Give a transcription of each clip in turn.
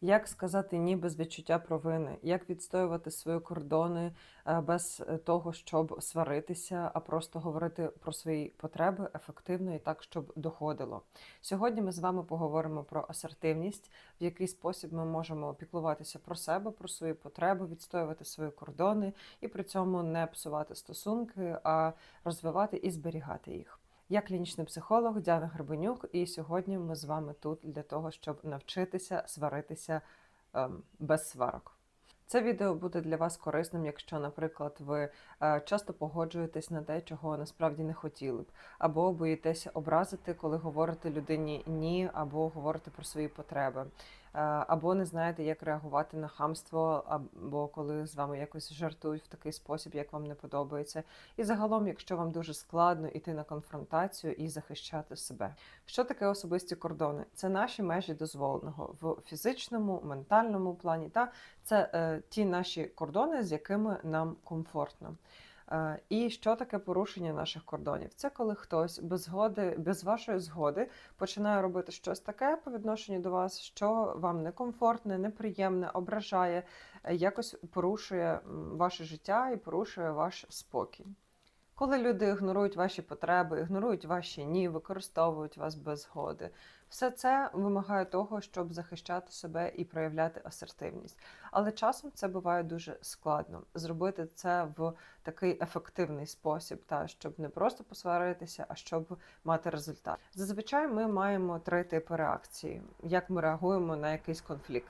Як сказати ні без відчуття провини, як відстоювати свої кордони е, без е, того, щоб сваритися, а просто говорити про свої потреби ефективно і так, щоб доходило. Сьогодні ми з вами поговоримо про асертивність, в який спосіб ми можемо піклуватися про себе, про свої потреби, відстоювати свої кордони і при цьому не псувати стосунки, а розвивати і зберігати їх. Я клінічний психолог Діана Гребенюк, і сьогодні ми з вами тут для того, щоб навчитися сваритися ем, без сварок. Це відео буде для вас корисним, якщо, наприклад, ви е, часто погоджуєтесь на те, чого насправді не хотіли б, або боїтеся образити, коли говорите людині ні, або говорите про свої потреби, або не знаєте, як реагувати на хамство, або коли з вами якось жартують в такий спосіб, як вам не подобається. І загалом, якщо вам дуже складно йти на конфронтацію і захищати себе. Що таке особисті кордони? Це наші межі дозволеного в фізичному, ментальному плані. Та це е, ті наші кордони, з якими нам комфортно. Е, І що таке порушення наших кордонів? Це коли хтось без згоди, без вашої згоди починає робити щось таке по відношенню до вас, що вам некомфортне, неприємне, ображає, е, якось порушує ваше життя і порушує ваш спокій. Коли люди ігнорують ваші потреби, ігнорують ваші ні, використовують вас без згоди, все це вимагає того, щоб захищати себе і проявляти асертивність. Але часом це буває дуже складно зробити це в такий ефективний спосіб, та щоб не просто посваритися, а щоб мати результат. Зазвичай ми маємо три типи реакції, як ми реагуємо на якийсь конфлікт: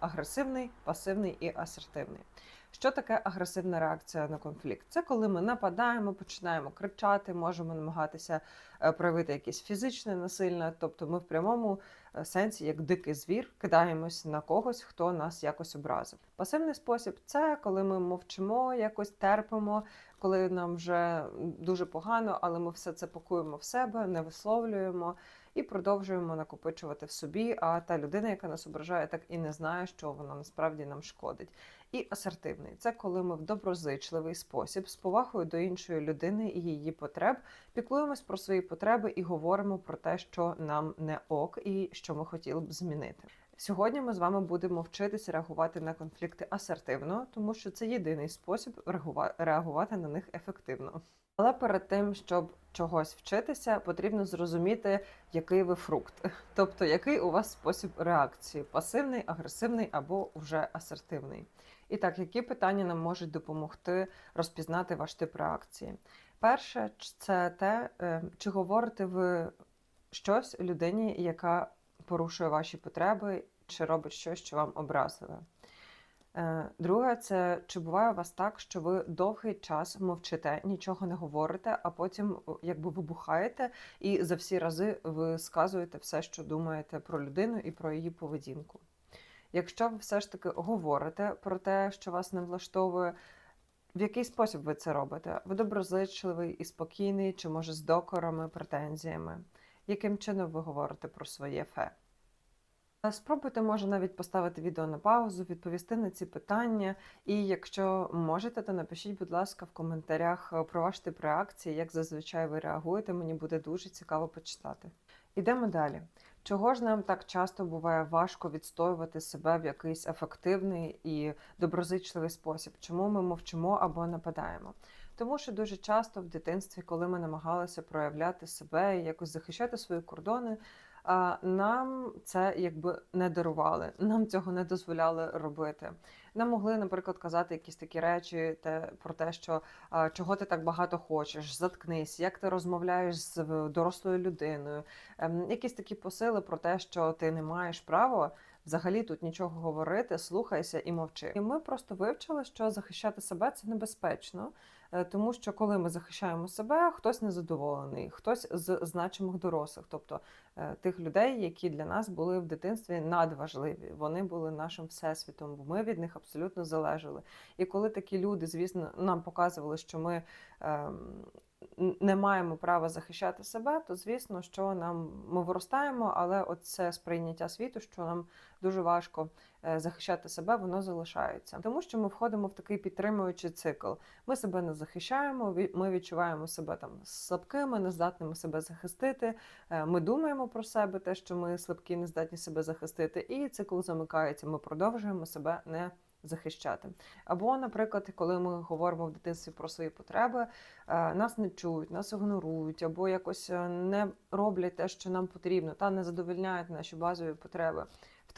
агресивний, пасивний і асертивний. Що таке агресивна реакція на конфлікт? Це коли ми нападаємо, починаємо кричати, можемо намагатися е, проявити якесь фізичне насильне, тобто ми в прямому е, сенсі, як дикий звір, кидаємось на когось, хто нас якось образив. Пасивний спосіб це коли ми мовчимо, якось терпимо, коли нам вже дуже погано, але ми все це пакуємо в себе, не висловлюємо. І продовжуємо накопичувати в собі. А та людина, яка нас ображає, так і не знає, що вона насправді нам шкодить. І асертивний це коли ми в доброзичливий спосіб з повагою до іншої людини і її потреб піклуємось про свої потреби і говоримо про те, що нам не ок, і що ми хотіли б змінити. Сьогодні ми з вами будемо вчитися реагувати на конфлікти асертивно, тому що це єдиний спосіб реагува- реагувати на них ефективно. Але перед тим, щоб чогось вчитися, потрібно зрозуміти, який ви фрукт, тобто який у вас спосіб реакції: пасивний, агресивний або вже асертивний. І так, які питання нам можуть допомогти розпізнати ваш тип реакції? Перше, це те, е, чи говорите ви щось людині, яка порушує ваші потреби, чи робить щось, що вам образливе. Е, Друге, це чи буває у вас так, що ви довгий час мовчите, нічого не говорите, а потім якби вибухаєте і за всі рази ви сказуєте все, що думаєте про людину і про її поведінку. Якщо ви все ж таки говорите про те, що вас не влаштовує, в який спосіб ви це робите? Ви доброзичливий і спокійний, чи може з докорами, претензіями? Яким чином ви говорите про своє фе? Е, Спробуйте, може, навіть поставити відео на паузу, відповісти на ці питання. І якщо можете, то напишіть, будь ласка, в коментарях е, про ваш тип реакції, як зазвичай ви реагуєте. Мені буде дуже цікаво почитати. Ідемо далі. Чого ж нам так часто буває важко відстоювати себе в якийсь ефективний і доброзичливий спосіб? Чому ми мовчимо або нападаємо? Тому що дуже часто в дитинстві, коли ми намагалися проявляти себе і якось захищати свої кордони, нам це якби не дарували, нам цього не дозволяли робити. Нам могли, наприклад, казати якісь такі речі те, про те, що чого ти так багато хочеш, заткнись, як ти розмовляєш з дорослою людиною, ем, якісь такі посили про те, що ти не маєш права взагалі тут нічого говорити, слухайся і мовчи. І ми просто вивчили, що захищати себе це небезпечно. Е, Тому що коли ми захищаємо себе, хтось незадоволений, хтось з значимих дорослих, тобто е, тих людей, які для нас були в дитинстві надважливі. Вони були нашим всесвітом, бо ми від них абсолютно залежали. І коли такі люди, звісно, нам показували, що ми ем, не маємо права захищати себе, то звісно, що нам ми виростаємо, але це сприйняття світу, що нам дуже важко е, захищати себе, воно залишається. Тому що ми входимо в такий підтримуючий цикл. Ми себе не захищаємо, ми відчуваємо себе там слабкими, нездатними себе захистити. Е, Ми думаємо про себе, те, що ми слабкі, не здатні себе захистити, і цикл замикається. Ми продовжуємо себе не захищати. Або, наприклад, коли ми говоримо в дитинстві про свої потреби, е, нас не чують, нас ігнорують, або якось е, не роблять те, що нам потрібно, та не задовольняють наші базові потреби.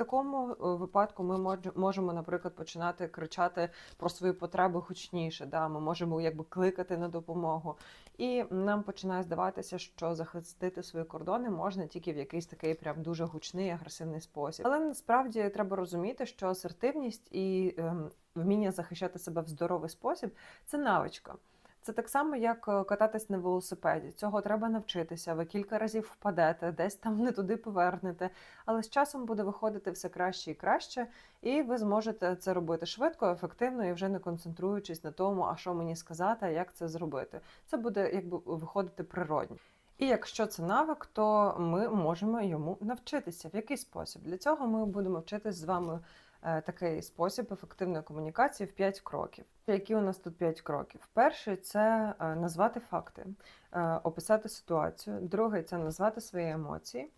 Такому е, випадку ми можемо, наприклад, починати кричати про свої потреби гучніше. Да? Ми можемо якби кликати на допомогу. І нам починає здаватися, що захистити свої кордони можна тільки в якийсь такий прям дуже гучний агресивний спосіб. Але насправді треба розуміти, що асертивність і ем, вміння захищати себе в здоровий спосіб це навичка. Це так само, як е, кататись на велосипеді. Цього треба навчитися. Ви кілька разів впадете, десь там не туди повернете. Але з часом буде виходити все краще і краще, і ви зможете це робити швидко, ефективно і вже не концентруючись на тому, а що мені сказати, а як це зробити. Це буде якби виходити природньо. І якщо це навик, то ми можемо йому навчитися. В який спосіб? Для цього ми будемо вчитись з вами такий спосіб ефективної комунікації в 5 кроків. Які у нас тут 5 кроків? Перший це е, назвати факти, е, описати ситуацію. Другий це назвати свої емоції.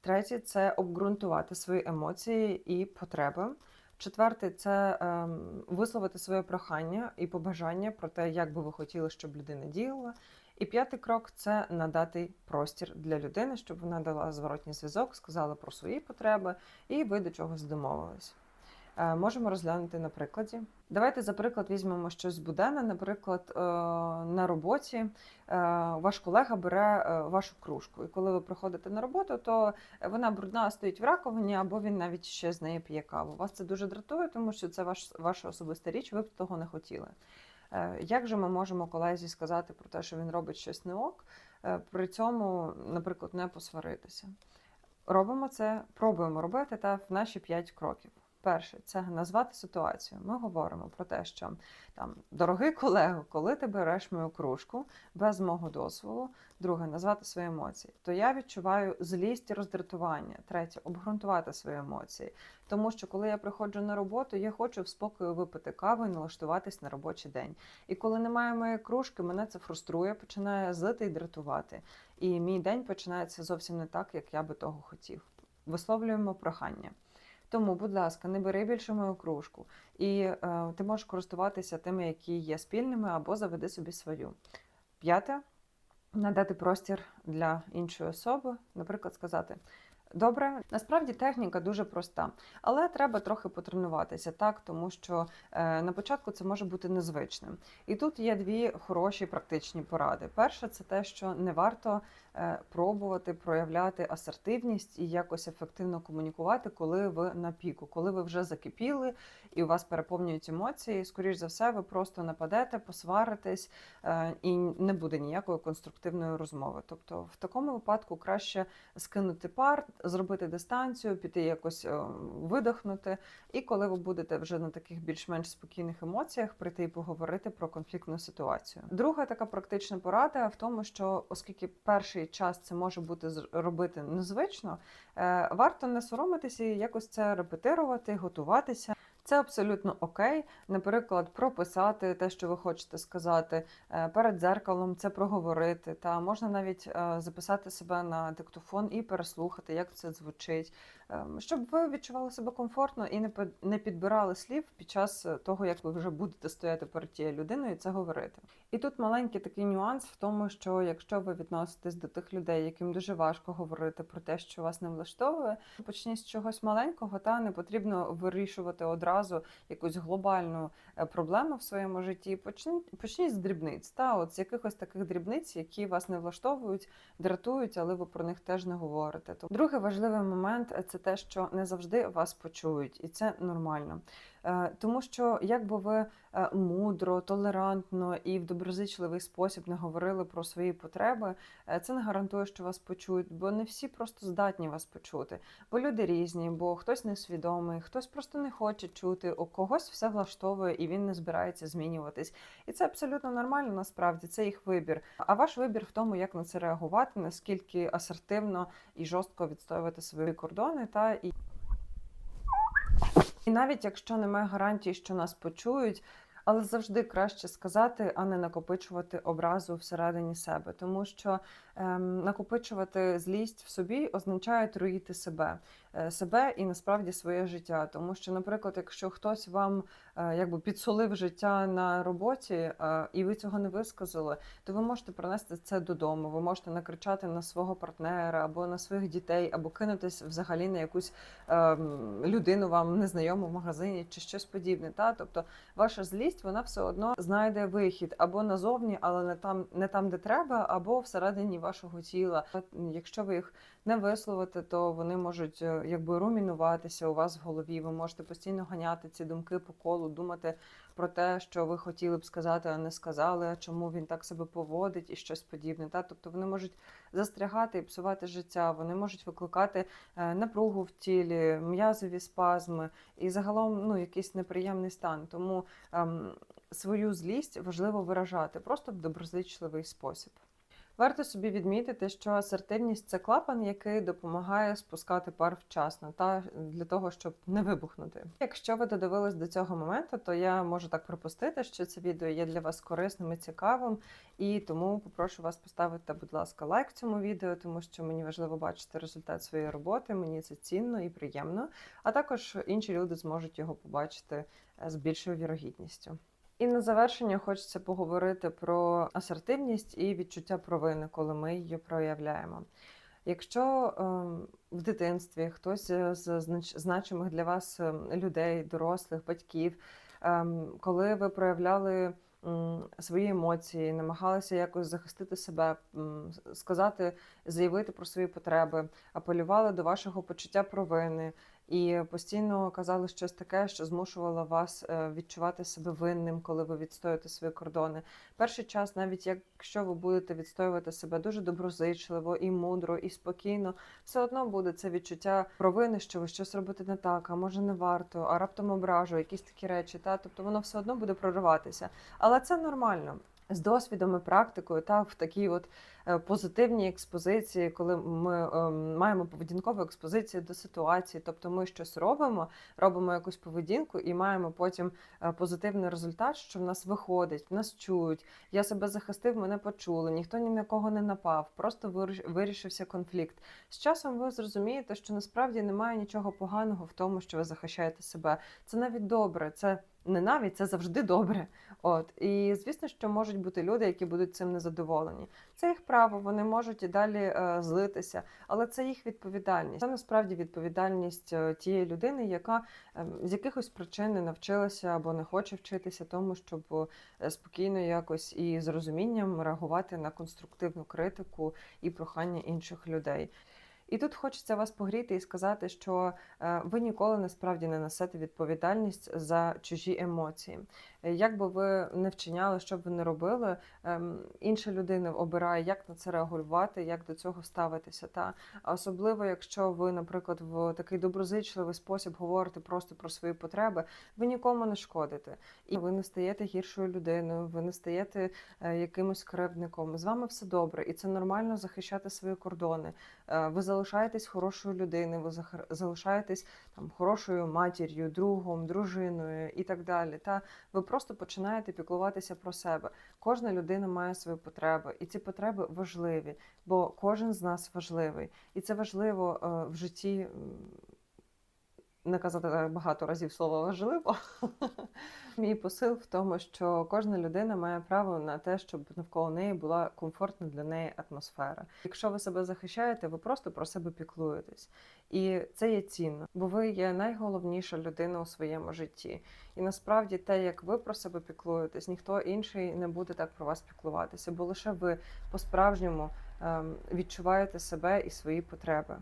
Третій це обґрунтувати свої емоції і потреби. Четвертий це ем, висловити своє прохання і побажання про те, як би ви хотіли, щоб людина діяла. І п'ятий крок це надати простір для людини, щоб вона дала зворотній зв'язок, сказала про свої потреби, і ви до чогось домовились. Е, Можемо розглянути на прикладі. Давайте за приклад візьмемо щось буденне. Наприклад, е, на роботі е, ваш колега бере вашу кружку, і коли ви приходите на роботу, то вона брудна стоїть в раковині, або він навіть ще з неї п'є каву. Вас це дуже дратує, тому що це ваш, ваша особиста річ, ви б того не хотіли. Як же ми можемо колезі сказати про те, що він робить щось не ок, при цьому, наприклад, не посваритися? Робимо це, пробуємо робити та в наші 5 кроків. Перше це назвати ситуацію. Ми говоримо про те, що там дорогий колего, коли ти береш мою кружку без мого дозволу. Друге назвати свої емоції. То я відчуваю злість і роздратування. Третє обґрунтувати свої емоції. Тому що коли я приходжу на роботу, я хочу в спокою випити каву і налаштуватись на робочий день. І коли немає моєї кружки, мене це фруструє, починає злити і дратувати. І мій день починається зовсім не так, як я би того хотів. Висловлюємо прохання. Тому, будь ласка, не бери більше мою кружку, і е, ти можеш користуватися тими, які є спільними, або заведи собі свою. П'яте надати простір для іншої особи, наприклад, сказати. Добре, насправді техніка дуже проста, але треба трохи потренуватися, так тому що е, на початку це може бути незвичним. І тут є дві хороші практичні поради. Перше, це те, що не варто е, пробувати проявляти асертивність і якось ефективно комунікувати, коли ви на піку, коли ви вже закипіли і у вас переповнюють емоції. Скоріш за все, ви просто нападете, посваритесь, е, і не буде ніякої конструктивної розмови. Тобто, в такому випадку краще скинути пар, зробити дистанцію, піти якось е, видихнути. І коли ви будете вже на таких більш-менш спокійних емоціях, прийти і поговорити про конфліктну ситуацію. Друга така практична порада в тому, що оскільки перший час це може бути робити незвично, е, варто не соромитися і якось це репетирувати, готуватися. Це абсолютно окей. Наприклад, прописати те, що ви хочете сказати е, перед дзеркалом, це проговорити. Та можна навіть е, записати себе на диктофон і переслухати, як це звучить, Ем, щоб ви відчували себе комфортно і не підбирали слів під час е, того, як ви вже будете стояти перед тією людиною і це говорити. І тут маленький такий нюанс в тому, що якщо ви відноситесь до тих людей, яким дуже важко говорити про те, що вас не влаштовує, почніть з чогось маленького, та не потрібно вирішувати одразу якусь глобальну е, проблему в своєму житті. Почніть, почніть з дрібниць, та от з якихось таких дрібниць, які вас не влаштовують, дратують, але ви про них теж не говорите. То другий важливий момент е, це те, що не завжди вас почують, і це нормально. Е, Тому що якби ви мудро, толерантно і в доброзичливий спосіб не говорили про свої потреби, це не гарантує, що вас почують, бо не всі просто здатні вас почути. Бо люди різні, бо хтось несвідомий, хтось просто не хоче чути, у когось все влаштовує і він не збирається змінюватись. І це абсолютно нормально, насправді це їх вибір. А ваш вибір в тому, як на це реагувати, наскільки асертивно і жорстко відстоювати свої кордони, та і і навіть якщо немає гарантії, що нас почують, але завжди краще сказати, а не накопичувати образу всередині себе, тому що накопичувати злість в собі означає труїти себе, е, себе і насправді своє життя. Тому що, наприклад, якщо хтось вам е, якби підсолив життя на роботі, е, і ви цього не висказали, то ви можете принести це додому. Ви можете накричати на свого партнера або на своїх дітей, або кинутись взагалі на якусь ем, людину вам незнайому в магазині чи щось подібне. Та тобто ваша злість вона все одно знайде вихід або назовні, але не там, не там, де треба, або всередині вашого тіла. Якщо ви їх не висловите, то вони можуть е, якби румінуватися у вас в голові. Ви можете постійно ганяти ці думки по колу, думати про те, що ви хотіли б сказати, а не сказали, а чому він так себе поводить і щось подібне. Та тобто вони можуть застрягати і псувати життя, вони можуть викликати е, напругу в тілі, м'язові спазми і загалом ну якийсь неприємний стан. Тому ем, свою злість важливо виражати просто в доброзичливий спосіб. Варто собі відмітити, що асертивність це клапан, який допомагає спускати пар вчасно, та для того, щоб не вибухнути. Якщо ви додивились до цього моменту, то я можу так припустити, що це відео є для вас корисним і цікавим, і тому попрошу вас поставити, будь ласка, лайк цьому відео, тому що мені важливо бачити результат своєї роботи. Мені це цінно і приємно. А також інші люди зможуть його побачити е, з більшою вірогідністю. І на завершення хочеться поговорити про асертивність і відчуття провини, коли ми її проявляємо. Якщо ем, в дитинстві хтось з знач- значимих для вас ем, людей, дорослих, батьків, ем, коли ви проявляли свої емоції, намагалися якось захистити себе, сказати, заявити про свої потреби, апелювали до вашого почуття провини і постійно казали щось таке, що змушувало вас е, відчувати себе винним, коли ви відстоюєте свої кордони. Перший час, навіть якщо ви будете відстоювати себе дуже доброзичливо і мудро, і спокійно, все одно буде це відчуття провини, що ви щось робите не так, а може не варто, а раптом ображу, якісь такі речі. Та тобто воно все одно буде прориватися. Але це нормально. З досвідом і практикою, та в такій от е, позитивній експозиції, коли ми е, маємо поведінкову експозицію до ситуації, тобто ми щось робимо, робимо якусь поведінку і маємо потім е, позитивний результат, що в нас виходить, в нас чують. Я себе захистив, мене почули, ніхто ні на кого не напав, просто виріш- вирішився конфлікт. З часом ви зрозумієте, що насправді немає нічого поганого в тому, що ви захищаєте себе. Це навіть добре, це не навіть це завжди добре. От і звісно, що можуть бути люди, які будуть цим незадоволені. Це їх право, вони можуть і далі е, злитися, але це їх відповідальність. Це насправді відповідальність е, тієї людини, яка е, з якихось причин не навчилася або не хоче вчитися тому, щоб е, спокійно якось і з розумінням реагувати на конструктивну критику і прохання інших людей. І тут хочеться вас погріти і сказати, що е, ви ніколи насправді не несете відповідальність за чужі емоції. Як би ви не вчиняли, що б ви не робили, ем, інша людина обирає, як на це реагувати, як до цього ставитися. Та особливо, якщо ви, наприклад, в такий доброзичливий спосіб говорите просто про свої потреби, ви нікому не шкодите, і ви не стаєте гіршою людиною, ви не стаєте е, якимось кривдником. З вами все добре, і це нормально захищати свої кордони. Е, Ви залишаєтесь хорошою людиною, ви залишаєтесь там хорошою матір'ю, другом, дружиною і так далі. Та ви просто починаєте піклуватися про себе. Кожна людина має свої потреби, і ці потреби важливі, бо кожен з нас важливий, і це важливо е, в житті. Не казати багато разів слово важливо. Мій посил в тому, що кожна людина має право на те, щоб навколо неї була комфортна для неї атмосфера. Якщо ви себе захищаєте, ви просто про себе піклуєтесь. І це є цінно, бо ви є найголовніша людина у своєму житті. І насправді те, як ви про себе піклуєтесь, ніхто інший не буде так про вас піклуватися, бо лише ви по-справжньому ем, відчуваєте себе і свої потреби.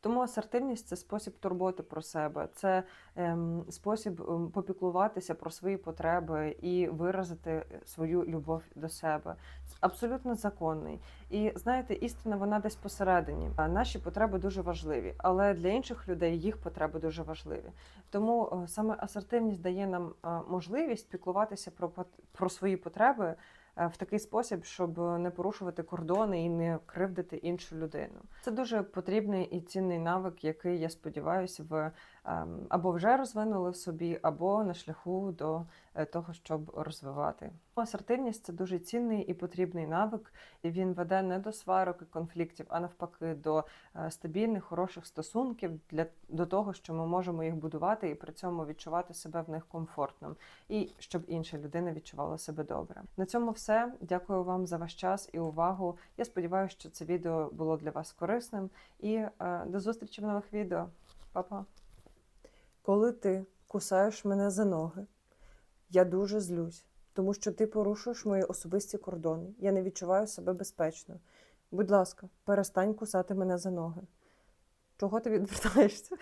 Тому асертивність це спосіб турботи про себе, це ем, спосіб ем, попіклуватися про свої потреби і виразити свою любов до себе. Абсолютно законний. І знаєте, істина вона десь посередині. Наші потреби дуже важливі, але для інших людей їх потреби дуже важливі. Тому е, саме асертивність дає нам е, можливість піклуватися про, про свої потреби е, в такий спосіб, щоб не порушувати кордони і не кривдити іншу людину. Це дуже потрібний і цінний навик, який я сподіваюся, ем, або вже розвинули в собі, або на шляху до е, того, щоб розвивати. Асертивність це дуже цінний і потрібний навик, і він веде не до сварок і конфліктів, а навпаки, до е, стабільних, хороших стосунків для до того, що ми можемо їх будувати і при цьому відчувати себе в них комфортно, і щоб інша людина відчувала себе добре. На цьому все. Дякую вам за ваш час і увагу. Я сподіваюся, що це відео було для вас корисним. І е, до зустрічі в нових відео. Па-па! Коли ти кусаєш мене за ноги, я дуже злюсь, тому що ти порушуєш мої особисті кордони. Я не відчуваю себе безпечно. Будь ласка, перестань кусати мене за ноги. Чого ти відвертаєшся?